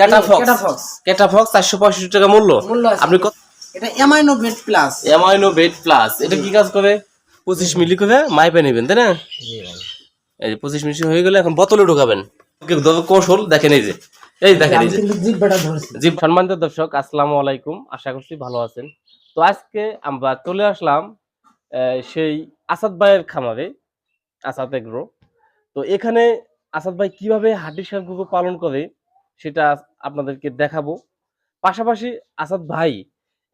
ক্যাটাফক্স ক্যাটাফক্স ক্যাটাফক্স চারশো পঁয়ষট্টি টাকা মূল্য। মূল্য আপনি এটা amino bed plus amino bed plus এটা কি কাজ করে? পঁচিশ মিলি করে মাইপে নেবেন তাই না? জি ভাই। এই যে পঁচিশ হয়ে গেলে এখন বোতলে ঢুকাবেন। কৌশল? দেখেন এই যে। এই দেখেন এই যে। সম্মানিত দর্শক আসসালামু আলাইকুম। আশা করছি ভালো আছেন। তো আজকে আমরা চলে আসলাম সেই আসাদ ভাইয়ের খামারে আসাদ এগ্রো। তো এখানে আসাদ ভাই কীভাবে হাড্ডি পালন করে? সেটা আপনাদেরকে দেখাবো। পাশাপাশি আসাদ ভাই,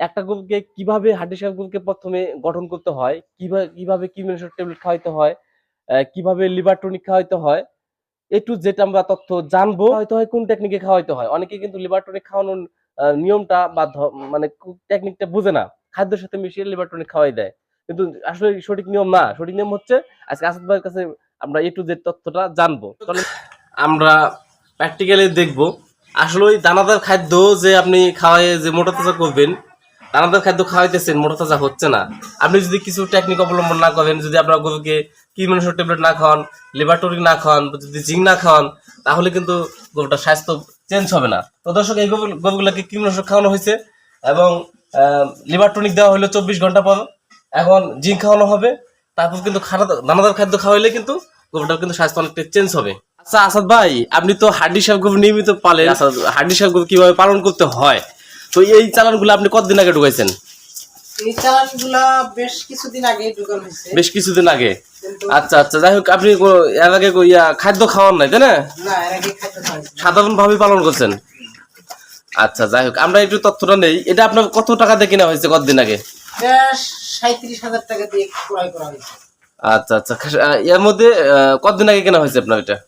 একটা গরুকে কীভাবে হাড্ডি সারগুলোকে প্রথমে গঠন করতে হয় কীভাবে কীভাবে কিমিনেশন ট্যাবলেট খাওয়াইতে হয় কীভাবে লিভার টনিক খাওয়াইতে হয়, এ টু জেড আমরা তথ্য জানব। হয়তো হয়, কোন টেকনিকে খাওয়াইতে হয়? অনেকে কিন্তু লিভার টনিক খাওয়ানোর নিয়মটা বা মানে টেকনিকটা বুঝে না। খাদ্যের সাথে মিশিয়ে লিভার টনিক খাওয়াই দেয়। কিন্তু আসলে সঠিক নিয়ম না। সঠিক নিয়ম হচ্ছে, আজকে আসাদ ভাইয়ের কাছে আমরা এ টু জেড তথ্যটা জানব। আমরা প্র্যাকটিক্যালি দেখব। আসলে ওই দানাদার খাদ্য যে আপনি খাওয়াই যে মোটা তাজা করবেন, দানাদার খাদ্য খাওয়াইতেছেন, মোটা তাজা হচ্ছে না। আপনি যদি কিছু টেকনিক অবলম্বন না করেন, যদি আপনার গরুকে কিমনসর ট্যাবলেট না খাওয়ান লিভার না খাওয়ান, যদি জিঙ্ক না খাওয়ান, তাহলে কিন্তু গরুটার স্বাস্থ্য চেঞ্জ হবে না। তো দর্শক, এই গরুগুলোকে কিমনসর খাওয়ানো হয়েছে এবং লিভার টনিক দেওয়া হলো চব্বিশ ঘণ্টা পর। এখন জিঙ্ক খাওয়ানো হবে। তারপর কিন্তু খারাপ দানাদার খাদ্য খাওয়াইলে কিন্তু গরুটার কিন্তু স্বাস্থ্য অনেকটা চেঞ্জ হবে। আচ্ছা আসাদ ভাই আপনি তো হাড্ডি সাহেব নিয়মিত পালেন। হাড্ডি সাহেব কীভাবে পালন করতে হয়? তো এই চালানগুলো আপনি কতদিন আগে ঢুকাইছেন? এই চালানগুলা বেশ কিছুদিন আগে ঢুকানো হয়েছে। বেশ কিছুদিন আগে? আচ্ছা আচ্ছা যাই হোক আপনি এর আগে ইয়া খাদ্য খাওয়ান নাই তাই না? পালন করছেন? আচ্ছা যাই হোক আমরা একটু তথ্যটা নেই। এটা আপনার কত টাকা দিয়ে কেনা হয়েছে কতদিন আগে? সাঁত্রিশ হাজার টাকা দিয়ে ক্রয় করা হয়েছে। আচ্ছা আচ্ছা এর মধ্যে কতদিন আগে কেনা হয়েছে আপনার এটা?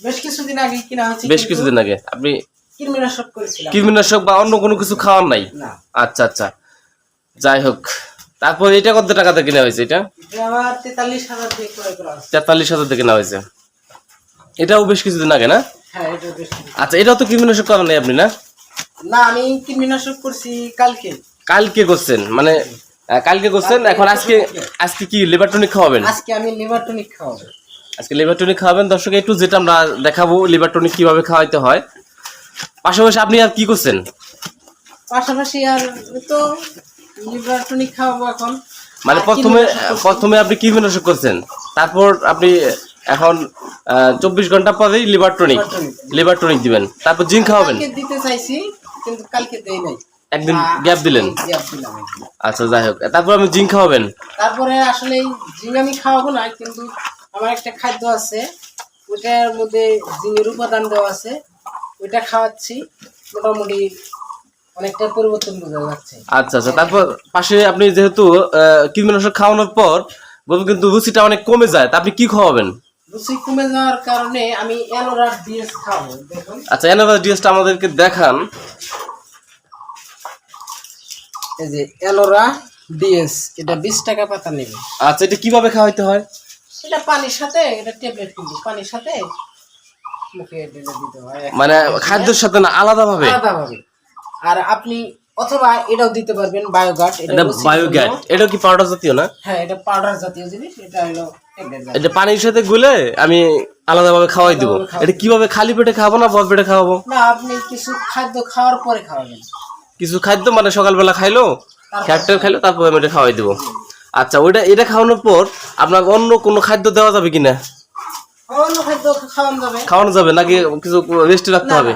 বেশ কিছুদিন আগে কিনা হয়েছে বেশ কিছুদিন আগে। আপনি কীটনাশক করেছিলাম। কীটনাশক বা অন্য কোনো কিছু খাওয়ার নাই? আচ্ছা আচ্ছা। যাই হোক তারপর এটা কত টাকাতে কেনা হয়েছে এটা? তেতাল্লিশ হাজার দিয়ে কেনা হয়েছে। এটাও বেশ কিছুদিন আগে না? হ্যাঁ এটা আচ্ছা এটাও তো কীটনাশক করার নাই আপনি না? না আমি কীটনাশক করছি কালকে। কালকে করছেন? মানে কালকে করছেন? এখন আজকে আজকে কি লিভার টনিক খাওয়াবেন? আজকে আমি লিভার টনিক খাওয়াবো। আজকে লিভার টনিক খাওয়াবেন। দর্শক একটু যেটা আমরা দেখাবো লিভার টনিক কীভাবে খাওয়াইতে হয়। পাশাপাশি আপনি আর কি করছেন? পাশাপাশি আর তো লিভার টনিক খাওয়াবো এখন। মানে প্রথমে প্রথমে আপনি কি বিনাশক করছেন? তারপর আপনি এখন চব্বিশ ঘণ্টা পরেই লিভার টনিক লিভার টনিক দিবেন। তারপর জিঙ্ক খাওয়াবেন? দিতে চাইছি কিন্তু কালকে দেই নাই। একদিন গ্যাপ দিলেন। আচ্ছা যাই হোক। তারপর আপনি জিঙ্ক খাওয়াবেন? তারপরে আসলে এই জিং আমি খাওয়াবো না কিন্তু আমার একটা খাদ্য আছে ওইটার মধ্যে জিঙের উপাদান দেওয়া আছে ওইটা খাওয়াচ্ছি মোটামুটি অনেকটা পরিবর্তন বোঝা যাচ্ছে। আচ্ছা আচ্ছা তারপর পাশে আপনি যেহেতু কীটনাশক খাওয়ানোর পর গরু কিন্তু রুচিটা অনেক কমে যায় তা আপনি কি খাওয়াবেন? রুচি কমে যাওয়ার কারণে আমি অ্যালোরার ডিএস খাওয়াবো দেখুন। আচ্ছা এনারা ডিএসটা আমাদেরকে দেখান। এই যে অ্যালোরা ডিএস এটা বিশ টাকা পাতা নেবে। আচ্ছা এটা কীভাবে খাওয়াইতে হয়? এটা পানির সাথে এটা ট্যাবলেট কিন্তু পানির সাথে মুখে ঢেলে দিতে হয় মানে খাদ্যের সাথে না আলাদা ভাবে আলাদাভাবে। আর আপনি অথবা এটাও দিতে পারবেন বায়োগার্ড এটা বায়োগ্যাট। এটা কি পাউডার জাতীয় না? হ্যাঁ এটা পাউডার জাতীয় জিনিস এটা হলো এটা পানির সাথে গুলে আমি আলাদাভাবে খাওয়াই দিব। এটা কীভাবে খালি পেটে খাব না বড় পেটে খাওয়াবো? না আপনি কিছু খাদ্য খাওয়ার পরে খাওয়াবেন। কিছু খাদ্য মানে সকালবেলা খাইলো খ্যাটটা খাইলো তারপর আমি এটা খাওয়াই দিব। আচ্ছা ওইটা এটা খাওয়ানোর পর আপনার অন্য কোনো খাদ্য দেওয়া যাবে কিনা? অন্য খাদ্য খাওয়ানো যাবে। খাওয়ানো যাবে নাকি কিছু রেস্টে রাখতে হবে?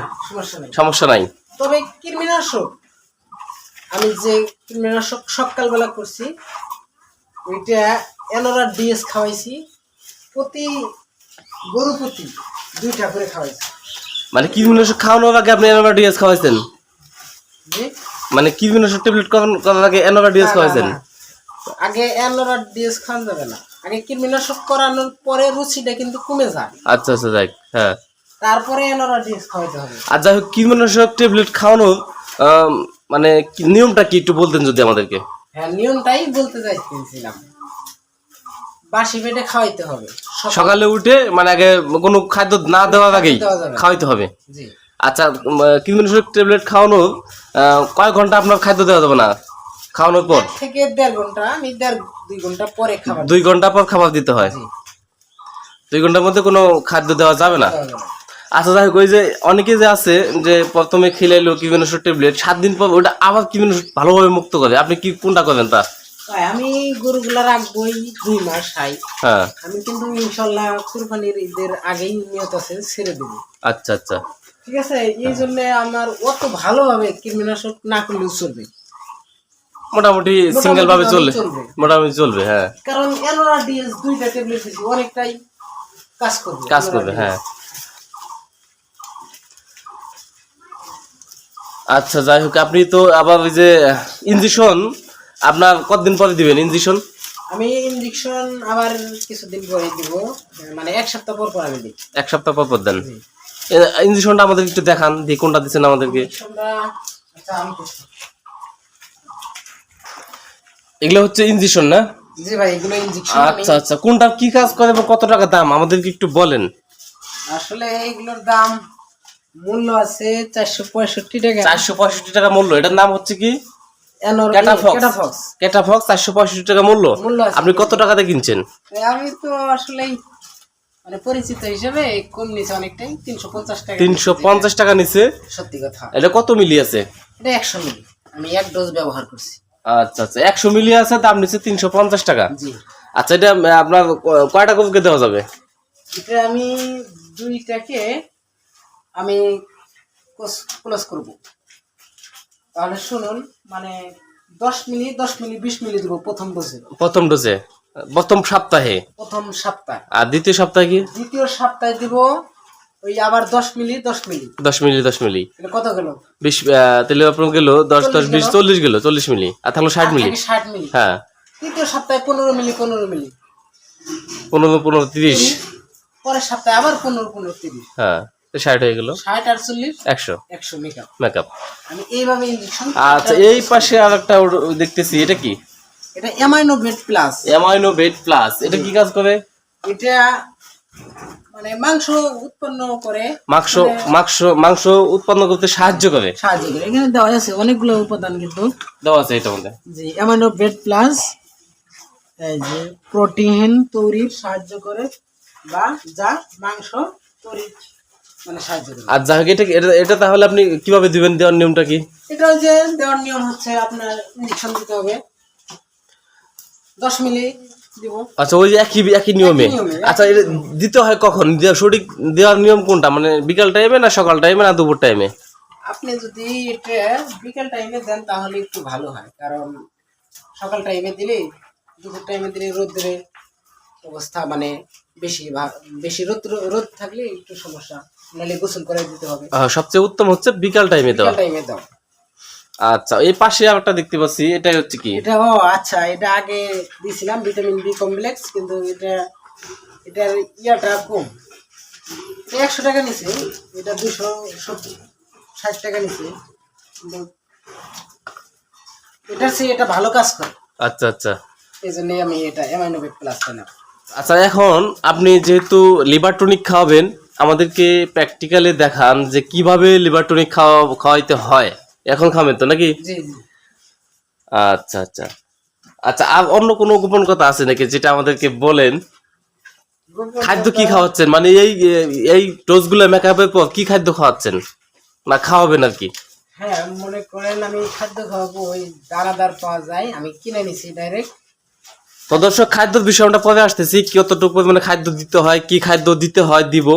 সমস্যা নাই। তবে কীটনাশক আমি যে কীটনাশক সকালবেলা করছি ওইটা এলোরা ডিএস খাওয়াইছি প্রতি গরু প্রতি দুইটা করে খাওয়াইছি। মানে কি বিনাশক খাওয়ানোর আগে আপনি এনোভা ডিএস খাওয়াইছেন? মানে কি বিনাশক ট্যাবলেট করার আগে এনোভা ডিএস খাওয়াইছেন। আগে অ্যালোরা ডিএস খাওয়ানো যাবে না। আগে কীটনাশক করানোর পরে রুচিটা কিন্তু কমে যায়। আচ্ছা আচ্ছা যাই হ্যাঁ। তারপরে অ্যালোরা ডিএস খাওয়াইতে হবে। আর যাই হোক কীটনাশক ট্যাবলেট খাওয়ানোর মানে নিয়মটা কি একটু বলতেন যদি আমাদেরকে? হ্যাঁ নিয়মটাই বলতে চাইছিলাম বাসি পেটে খাওয়াইতে হবে। সকালে উঠে মানে আগে কোনো খাদ্য না দেওয়ার আগেই। খাওয়াইতে হবে। জি। আচ্ছা কীটনাশক ট্যাবলেট খাওয়ানো আহ, কয় ঘণ্টা আপনার খাদ্য দেওয়া যাবে না? খাওয়ানোর পর? থেকে দেড় ঘণ্টা আমি দেড় দুই ঘণ্টা পরে খাবার দুই ঘণ্টা পর খাবার দিতে হয়? দুই ঘণ্টার মধ্যে কোনো খাদ্য দেওয়া যাবে না। আচ্ছা যাই ওই যে অনেকে যে আছে যে প্রথমে খিলাইলো কিউবেনশোর ট্যাবলেট সাত দিন পর ওটা আবার কিউবেনশোর ভালোভাবে মুক্ত করে? আপনি কি কোনটা করেন তা? আমি গরুগুলা রাখবোই দুই মাস হাই। হ্যাঁ। আমি কিন্তু ইনশাল্লাহ কুরবানির ঈদের আগেই নিয়ত আছে ছেড়ে দেবো। আচ্ছা আচ্ছা। ঠিক আছে? এই জন্য আমার অত ভালোভাবে কীটনাশক না করলেও চলবে। মোটামুটি সিঙ্গেল ভাবে চলবে। মোটামুটি চলবে হ্যাঁ। কারণ এলোরা ডিএস দুইটা ট্যাবলেট দিছি অনেকটাই কাজ করবে কাজ করবে হ্যাঁ। আচ্ছা যাই হোক আপনি তো আবার ওই যে ইঞ্জেকশন আপনার কতদিন পরে দিবেন ইঞ্জেকশন আমি ইনজেকশন আবার কিছুদিন পরে দিব মানে এক সপ্তাহ পর পর আমি দিই। এক সপ্তাহ পর পর দেন। ইঞ্জেকশনটা আমাদের একটু দেখান দিয়ে কোনটা দিচ্ছেন আমাদেরকে। আচ্ছা আমি। এগুলো হচ্ছে ইঞ্জেকশন না? জি ভাই এগুলো ইনজেকশন আচ্ছা আচ্ছা। কোনটা কি কাজ করে এবং কত টাকা দাম? আমাদেরকে একটু বলেন। আসলে এগুলোর দাম মূল্য আছে চারশো পঁয়ষট্টি টাকা। চারশো পঁয়ষট্টি টাকা মূল্য। এটার নাম হচ্ছে কি? এনোর- ক্যাটাফক্স চারশো পঁয়ষট্টি টাকা মূল্য। আপনি কত টাকাতে কিনছেন? আমি তো আসলে মানে পরিচিত হিসেবে কম নিছে অনেকটাই তিনশো পঞ্চাশ টাকা তিনশো পঞ্চাশ টাকা নিচে সত্যি কথা। এটা কত মিলি আছে? এটা একশো মিলি। আমি এক ডোজ ব্যবহার করছি। আচ্ছা আচ্ছা। একশো মিলি আছে দাম নিচ্ছে তিনশো পঞ্চাশ টাকা। আচ্ছা এটা আপনার কয়টা কপিকে দেওয়া যাবে? এটা আমি দুইটাকে আমি ক্লোজ করব। তাহলে শুনুন মানে দশ মিলি দশ মিলি বিশ মিলি দেবো প্রথম ডোজে প্রথম ডোজে প্রথম সপ্তাহে? প্রথম সপ্তাহে। আর দ্বিতীয় সপ্তাহে কি? দ্বিতীয় সপ্তাহে দিব ওই আবার দশ মিলি দশ মিলি। দশ মিলি দশ মিলি। এটা কত গেল? বিশ আহ, তাহলে আপনার গেল দশ দশ বিশ চল্লিশ গেল চল্লিশ মিলি। আর তাহলে ষাট মিলি। ষাট মিলি। হ্যাঁ। তৃতীয় সপ্তাহে পনেরো মিলি পনেরো মিলি। পনেরো পনেরো তিরিশ। পরের সপ্তাহে আবার পনেরো পনেরো তিরিশ। হ্যাঁ ষাট হয়ে গেল। ষাট আটচল্লিশ একশো। একশো মেকআপ মেকআপ আমি এইভাবে ইঞ্জেকশন আচ্ছা এই পাশে আর একটা দেখতেছি এটা কি? এটা amino bed plus amino bed plus এটা কি কাজ করে? এটা মানে মাংস উৎপন্ন করে মাংস মাংস মাংস উৎপন্ন করতে সাহায্য করে? সাহায্য করে। এখানে দেওয়া আছে অনেকগুলো উপাদান কিন্তু। দেওয়া আছে এটার মধ্যে যে অ্যামাইনো বেড প্লাস এই যে প্রোটিন তৈরির সাহায্য করে বা যা মাংস তৈরির মানে সাহায্য করে। আর হোক এটা এটা- এটা তাহলে আপনি কীভাবে দিবেন? দেওয়ার নিয়মটা কি? এটা যে দেওয়ার নিয়ম হচ্ছে আপনার ইঞ্জেকশন দিতে হবে। দশ মিলি দিব আচ্ছা ওই একই একই নিয়মে? আচ্ছা এটা দিতে হয় কখন? দেওয়া- সঠিক দেওয়ার নিয়ম কোনটা? মানে বিকাল টাইমে না সকাল টাইমে না দুপুর টাইমে আপনি যদি এটা বিকেল টাইমে দেন তাহলে একটু ভালো হয়। কারণ সকাল টাইমে দিলে দুপুর টাইমে দিলে রোদ্রে অবস্থা মানে বেশি বেশি রোদ রোদ থাকলে একটু সমস্যা। নাহলে গোসল করে দিতে হবে। সবচেয়ে উত্তম হচ্ছে বিকাল টাইমে দেওয়া। বিকেল টাইমে দাও আচ্ছা এই পাশে আরেকটা দেখতে পাচ্ছি এটা হচ্ছে কি? এটা ও আচ্ছা এটা আগে দিয়েছিলাম ভিটামিন বি কমপ্লেক্স কিন্তু এটা এটার ইয়াটা কম। এটা একশো টাকা নিছে এটা দুশো সত্তর ষাট টাকা নিছে। কিন্তু এটার চেয়ে এটা ভালো কাজ করে। আচ্ছা আচ্ছা। এই জন্যই আমি এটা অ্যামাইনোভেট প্লাসটা না। আচ্ছা এখন আপনি যেহেতু লিভার টনিক খাওয়াবেন আমাদেরকে প্র্যাকটিক্যালি দেখান যে কীভাবে লিভার টনিক খাওয়া খাওয়াইতে হয়। এখন খাবেন তো নাকি? আচ্ছা আচ্ছা। আচ্ছা আর অন্য কোনো গোপন কথা আছে নাকি যেটা আমাদেরকে বলেন? খাদ্য কি খাওয়াচ্ছেন? মানে এই এই ডোজগুলো মেকআপের পর কি খাদ্য খাওয়াচ্ছেন? না খাওয়াবেন আর কি? হ্যাঁ মনে করেন আমি খাদ্য খাওয়াবো ওই দানাদার পাওয়া যায় আমি কিনে নিছি ডাইরেক্ট তো দর্শক খাদ্যের বিষয়ে আমরা পরে আসতেছি কতটুকু পরিমাণে খাদ্য দিতে হয় কি খাদ্য দিতে হয় দিব।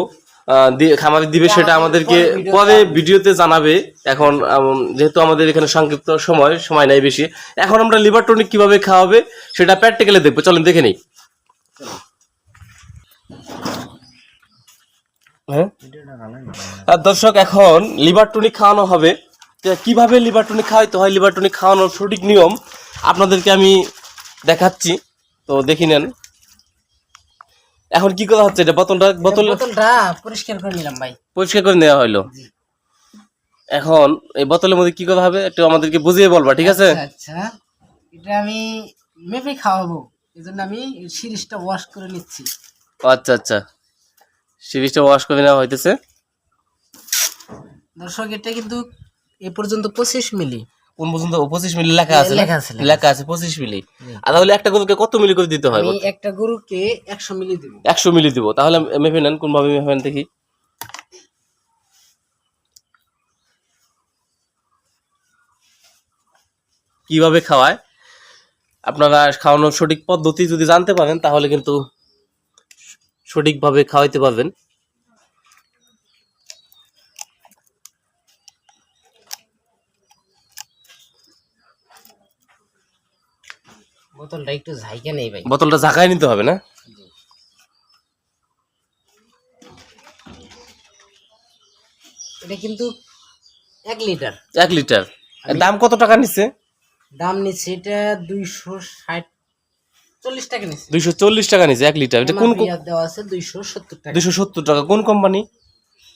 খামারে দিবে সেটা আমাদেরকে পরে ভিডিওতে জানাবে। এখন যেহেতু আমাদের এখানে সংক্ষিপ্ত সময় সময় নাই বেশি। এখন আমরা লিভার টনিক কীভাবে খাওয়াবে সেটা প্র্যাকটিক্যালি দেখব। চলেন দেখে নেই। হ্যাঁ? দর্শক এখন লিভার টনিক খাওয়ানো হবে। তো কীভাবে লিভার টনিক খাওয়াইতে হয়? লিভার টনিক খাওয়ানোর সঠিক নিয়ম আপনাদেরকে আমি দেখাচ্ছি। তো দেখি নেন। এখন কি করা হচ্ছে? এটা বোতলটা বোতল বোতলটা পরিষ্কার করে নিলাম ভাই। পরিষ্কার করে নেওয়া হলো এখন এই বোতলের মধ্যে কি করা হবে? একটু আমাদেরকে বুঝিয়ে বলবা ঠিক আছে? আচ্ছা, আচ্ছা। এটা আমি মেপে খাওয়াবো। এই জন্য আমি সিরিজটা ওয়াশ করে নিচ্ছি। আচ্ছা আচ্ছা। সিরিজটা ওয়াশ করে নেওয়া হইতেছে। দর্শক এটা কিন্তু এ পর্যন্ত পঁচিশ মিলি। কোন পর্যন্ত পঁচিশ মিলি লেখা আছে লেখা আছে পঁচিশ মিলি। আর তাহলে একটা গরুকে কত মিলি করে দিতে হয়? একটা গরুকে একশো মিলি দিব। একশো মিলি দিব। তাহলে মেপে নেন কোনভাবে মেপে নেন দেখি। কীভাবে খাওয়ায়? আপনারা খাওয়ানোর সঠিক পদ্ধতি যদি জানতে পারেন তাহলে কিন্তু সঠিকভাবে খাওয়াইতে পারবেন। বোতলটা একটু ঝাইকে নেই ভাই। বোতলটা ঝাঁকায় নিতে হবে না? এটা কিন্তু এক লিটার। এক লিটার। দাম কত টাকা নিচ্ছে? দাম নিচ্ছে এটা দুইশো ষাট চল্লিশ টাকা নিচ্ছে। দুইশো চল্লিশ টাকা নিচ্ছে এক লিটার। এটা কোন দেওয়া আছে দুইশো সত্তর টাকা। দুইশো সত্তর টাকা। কোন কোম্পানি?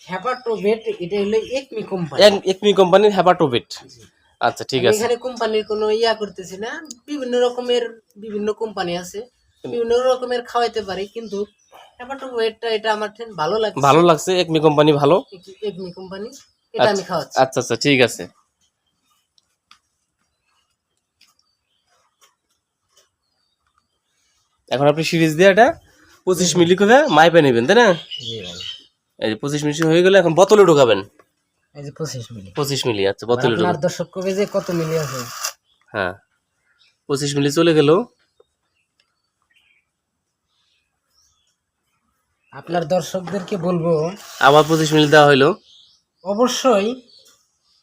হ্যাপাটোভেট এটা হলো একমি কোম্পানি। একমি কোম্পানির হ্যাপাটোভিট আচ্ছা ঠিক আছে। এখানে কোম্পানির কোনো ইয়া করতেছি না। বিভিন্ন রকমের বিভিন্ন কোম্পানি আছে। বিভিন্ন রকমের খাওয়াইতে পারি কিন্তু এটা আমার ঠেন ভালো লাগছে। ভালো লাগছে একমি কোম্পানি ভালো। একমি কোম্পানি এটা আমি খাওয়াচ্ছি। আচ্ছা আচ্ছা ঠিক আছে। এখন আপনি সিরিজ দিয়ে এটা পঁচিশ মিলি করে মাইপে নেবেন তাই না? এই যে পঁচিশ মিলি হয়ে গেলে এখন বোতলে ঢোকাবেন। এই যে পঁচিশ মিলি। পঁচিশ মিলি আচ্ছা বোতলে আপনার দর্শক কবে যে কত মিলি আছে? হ্যাঁ পঁচিশ মিলি চলে গেল। আপনার দর্শকদেরকে বলব আবার পঁচিশ মিলি দেওয়া হইল অবশ্যই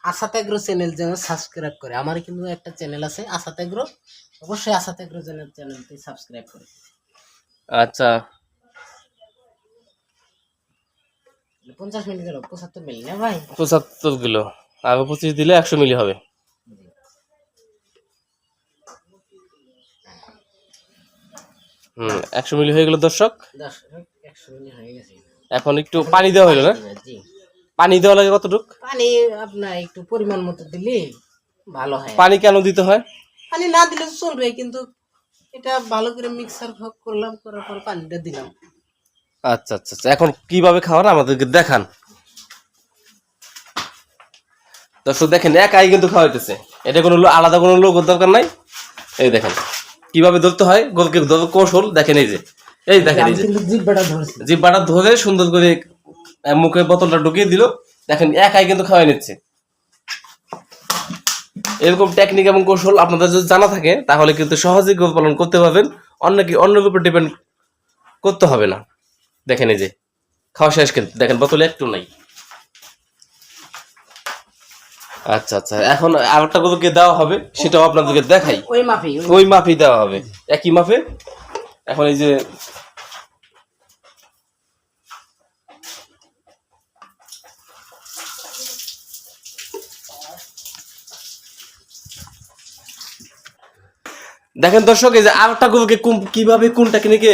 আসাতেগ্রো চ্যানেল যেন সাবস্ক্রাইব করে। আমার কিন্তু একটা চ্যানেল আছে আসাতেগ্রো অবশ্যই আসাতেগ্রো চ্যানেল চ্যানেলটি সাবস্ক্রাইব করে। আচ্ছা। পঞ্চাশ পঁচাত্তর মিলি না ভাই? পঁচাত্তর কিলো। পঁচিশ দিলে একশো মিলি হবে। হুম একশো মিলি হয়ে গেল দর্শক। এখন একটু পানি দেওয়া হইল না? পানি দেওয়া লাগে কতটুক? পানি আপনার একটু পরিমাণ মতো দিলে ভালো হয়। পানি কেন দিতে হয়? পানি না দিলে চলবে কিন্তু এটা ভালো করে মিক্সার করলাম করার পর পানিটা দিলাম। আচ্ছা আচ্ছা আচ্ছা। এখন কীভাবে খাওয়ান আমাদেরকে দেখান। দর্শক দেখেন একাই কিন্তু খাওয়াইতেছে। এটা কোনো আলাদা কোনো লোক দরকার নাই। এই দেখেন কীভাবে ধরতে হয় গোলকে কৌশল দেখেন এই যে। এই দেখেন এই যে। জিব্বাটা ধরে সুন্দর করে মুখে বোতলটা ঢুকিয়ে দিল। দেখেন একাই কিন্তু খাওয়াই নিচ্ছে। এরকম টেকনিক এবং কৌশল আপনাদের যদি জানা থাকে তাহলে কিন্তু সহজেই গরু পালন করতে পারবেন। অন্য কি অন্যের উপর ডিপেন্ড করতে হবে না। দেখেন এই যে খাওয়া শেষ কিন্তু দেখেন বোতলে একটু নাই। আচ্ছা আচ্ছা এখন আরেকটা গরুকে দেওয়া হবে সেটাও আপনাদেরকে দেখাই। ওই মাফি ওই মাপই দেওয়া হবে একই মাপে এখন এই যে দেখেন দর্শক এই যে আরেকটা গরুকে কোন- কীভাবে কোন টেকনিকে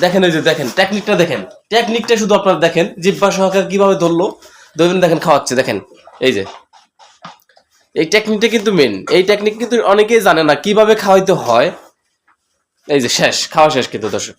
দেখেন এই যে দেখেন টেকনিকটা দেখেন। টেকনিকটা শুধু আপনারা দেখেন, জিব্বা সহকারে কীভাবে ধরলো ধরবেন দেখেন, খাওয়াচ্ছে, দেখেন। এই যে। এই টেকনিকটা কিন্তু মেন এই টেকনিক কিন্তু অনেকেই জানে না কীভাবে খাওয়াইতে হয়। এই যে, শেষ, খাওয়া শেষ কিন্তু দর্শক।